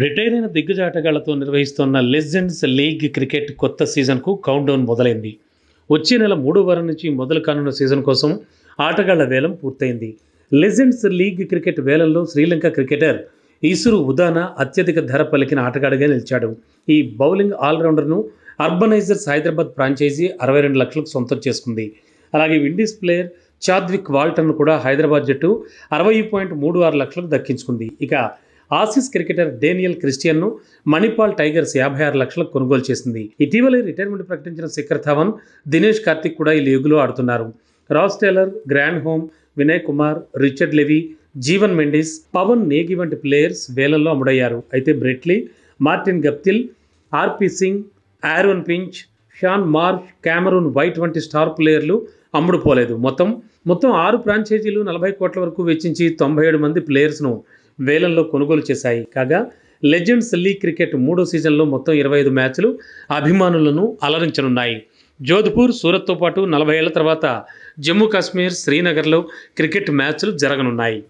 Retire అయిన దిగ్గజ ఆటగాళ్ళతో నిర్వహిస్తున్న లెజెండ్స్ లీగ్ క్రికెట్ కొత్త సీజన్కు కౌంట్డౌన్ మొదలైంది. వచ్చే నెల మూడో వారం నుంచి మొదలు కానున్న సీజన్ కోసం ఆటగాళ్ళ వేలం పూర్తయింది. లెజెండ్స్ లీగ్ క్రికెట్ వేలంలో శ్రీలంక క్రికెటర్ ఈసురు ఉదానా అత్యధిక ధర పలికిన ఆటగాడిగా నిలిచాడు. ఈ బౌలింగ్ ఆల్రౌండర్ను అర్బనైజర్స్ హైదరాబాద్ ఫ్రాంచైజీ అరవై రెండు లక్షలకు సొంతం చేసుకుంది. అలాగే విండీస్ ప్లేయర్ చాద్విక్ వాల్టన్ కూడా హైదరాబాద్ జట్టు అరవై పాయింట్ మూడు ఆరు లక్షలకు దక్కించుకుంది. ఇక ఆసీస్ క్రికెటర్ డేనియల్ క్రిస్టియన్ను మణిపాల్ టైగర్స్ యాభై ఆరు లక్షలకు కొనుగోలు చేసింది. ఇటీవలే రిటైర్మెంట్ ప్రకటించిన శిఖర్ ధవన్ దినేష్ కార్తిక్ కూడా ఈ లీగులో ఆడుతున్నారు. Ross Taylor Grandhomme Vinay Kumar Richard Levi Jeevan Mendis Pawan Negi వంటి ప్లేయర్స్ వేలల్లో అమ్ముడయ్యారు. అయితే Brett Lee Martin Guptill RP Singh Aaron Finch Shaun Marsh Cameron White వంటి స్టార్ ప్లేయర్లు అమ్ముడుపోలేదు. మొత్తం మొత్తం ఆరు ఫ్రాంచైజీలు నలభై కోట్ల వరకు వెచ్చించి తొంభై ఏడు మంది ప్లేయర్స్ను వేలంలో కొనుగోలు చేశాయి. కాగా లెజెండ్స్ లీగ్ క్రికెట్ మూడో సీజన్లో మొత్తం ఇరవై ఐదు మ్యాచ్లు అభిమానులను అలరించనున్నాయి. జోధ్పూర్ సూరత్తో పాటు నలభై ఏళ్ళ తర్వాత జమ్మూ కాశ్మీర్ శ్రీనగర్లో క్రికెట్ మ్యాచ్లు జరగనున్నాయి.